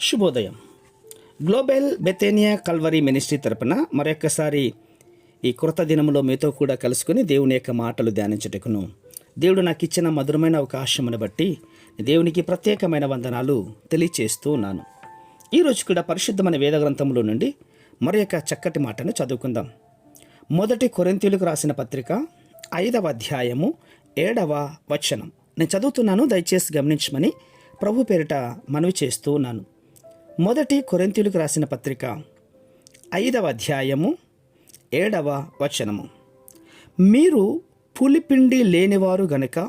శుభోదయం. Global బెతేనియా Calvary ministry తరపున మరొకసారి ఈ కృత దినంలో మీతో కూడా కలుసుకుని దేవుని యొక్క మాటలు ధ్యానించుటకును. దేవుడు నాకు ఇచ్చిన మధురమైన అవకాశమును బట్టి దేవునికి ప్రత్యేకమైన వందనాలు తెలియచేస్తూ ఉన్నాను. ఈరోజు కూడా పరిశుద్ధమైన వేద గ్రంథంలో నుండి మరి యొక్క చక్కటి మాటను చదువుకుందాం. మొదటి కొరింతీలకు రాసిన పత్రిక ఐదవ అధ్యాయము ఏడవ వచనం. నేను చదువుతున్నాను దయచేసి గమనించమని ప్రభు పేరిట మనవి చేస్తూ ఉన్నాను. మొదటి కొరింతీలకు రాసిన పత్రిక ఐదవ అధ్యాయము ఏడవ వచనము. మీరు పులిపిండి లేనివారు గనుక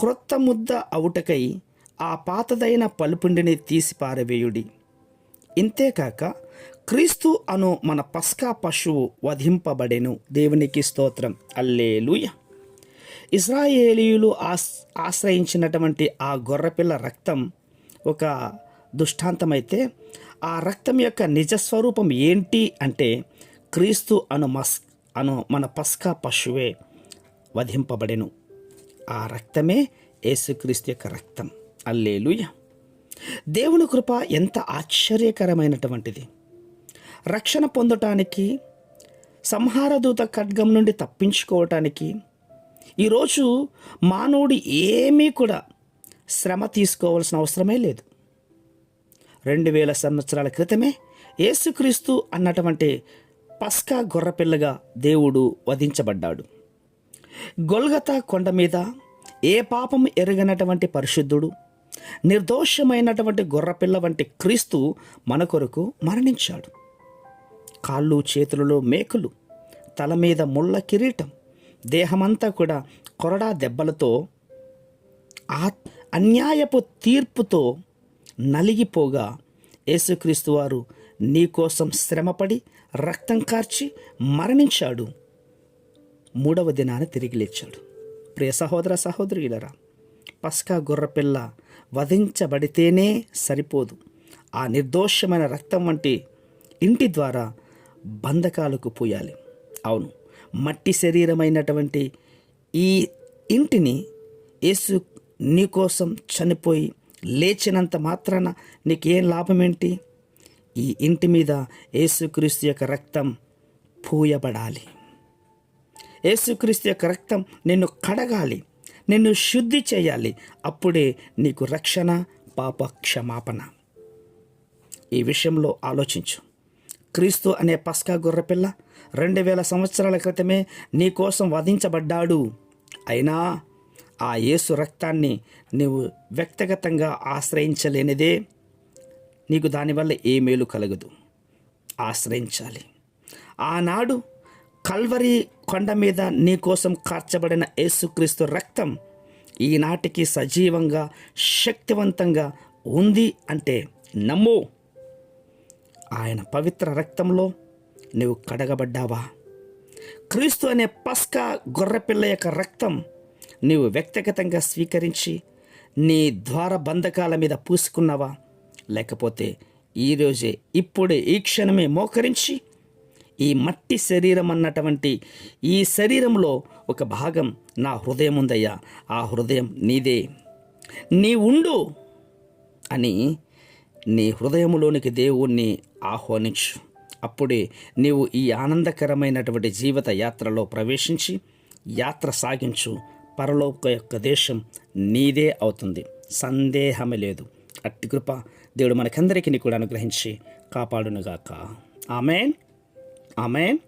క్రొత్త ముద్ద అవుటకై ఆ పాతదైన పలుపిండిని తీసి పారవేయుడి. ఇంతేకాక క్రీస్తు అను మన పస్కా పశువు వధింపబడెను. దేవునికి స్తోత్రం. అల్లేలుయ ఇస్రాయేలీయులు ఆస్ ఆశ్రయించినటువంటి ఆ గొర్రెపిల్ల రక్తం ఒక దృష్టాంతమైతే ఆ రక్తం యొక్క నిజస్వరూపం ఏంటి అంటే క్రీస్తు అను మస్ అను మన పస్కా పశువే వధింపబడెను. ఆ రక్తమే యేసుక్రీస్తు యొక్క రక్తం. అల్లేలుయ. దేవుని కృప ఎంత ఆశ్చర్యకరమైనటువంటిది. రక్షణ పొందటానికి సంహారదూత ఖడ్గం నుండి తప్పించుకోవటానికి ఈరోజు మానవుడు ఏమీ కూడా శ్రమ తీసుకోవాల్సిన అవసరమే లేదు. రెండు వేల సంవత్సరాల క్రితమే యేసుక్రీస్తు అన్నటువంటి పస్కా గొర్రపిల్లగా దేవుడు వధించబడ్డాడు. గొల్గతా కొండ మీద ఏ పాపం ఎరగనటువంటి పరిశుద్ధుడు నిర్దోషమైనటువంటి గొర్రపిల్ల వంటి క్రీస్తు మన కొరకు మరణించాడు. కాళ్ళు చేతులలో మేకులు తల మీద ముళ్ళ కిరీటం దేహమంతా కూడా కొరడా దెబ్బలతో ఆ అన్యాయపు తీర్పుతో నలిగిపోగా యేసుక్రీస్తు వారు నీకోసం శ్రమపడి రక్తం కార్చి మరణించాడు. మూడవ దినాన తిరిగి లేచాడు. ప్రియ సహోదర సహోదరులరా పస్కా గొర్రపిల్ల వధించబడితేనే సరిపోదు. ఆ నిర్దోషమైన రక్తం వంటి ఇంటి ద్వారా బంధకాలకు పోయాలి. అవును మట్టి శరీరమైనటువంటి ఈ ఇంటిని యేసు నీకోసం చనిపోయి లేచినంత మాత్రాన నీకేం లాభం ఏంటి ఈ ఇంటి మీద యేసుక్రీస్తు యొక్క రక్తం పూయబడాలి. యేసుక్రీస్తు యొక్క రక్తం నిన్ను కడగాలి నిన్ను శుద్ధి చేయాలి. అప్పుడే నీకు రక్షణ పాప క్షమాపణ ఈ విషయంలో ఆలోచించు. క్రీస్తు అనే పస్కా గొర్రెపిల్ల రెండు వేల సంవత్సరాల క్రితమే నీ కోసం వధించబడ్డాడు. అయినా ఆ యేసు రక్తాన్ని నీవు వ్యక్తిగతంగా ఆశ్రయించలేనిదే నీకు దానివల్ల ఏ మేలు కలగదు. ఆశ్రయించాలి. ఆనాడు కల్వరి కొండ మీద నీ కోసం కార్చబడిన యేసుక్రీస్తు రక్తం ఈనాటికి సజీవంగా శక్తివంతంగా ఉంది అంటే నమ్ము. ఆయన పవిత్ర రక్తంలో నువ్వు కడగబడ్డావా? క్రీస్తు అనే పస్కా గొర్రెపిల్ల యొక్క రక్తం నీవు వ్యక్తిగతంగా స్వీకరించి నీ ద్వార బంధకాల మీద పూసుకున్నావా? లేకపోతే ఈరోజే ఇప్పుడే ఈ క్షణమే మోకరించి ఈ మట్టి శరీరం అన్నటువంటి ఈ శరీరంలో ఒక భాగం నా హృదయం ఉందయ్యా ఆ హృదయం నీదే. నీ ఉండు అని నీ హృదయంలోనికి దేవుణ్ణి ఆహ్వానించు. అప్పుడే నీవు ఈ ఆనందకరమైనటువంటి జీవిత యాత్రలో ప్రవేశించి యాత్ర సాగించు. పరలోక యొక్క దేశం నీదే అవుతుంది. సందేహమే లేదు. అట్టి కృప దేవుడు మనకందరికీ కూడా అనుగ్రహించి కాపాడునుగాక. ఆమెన్. ఆమెన్.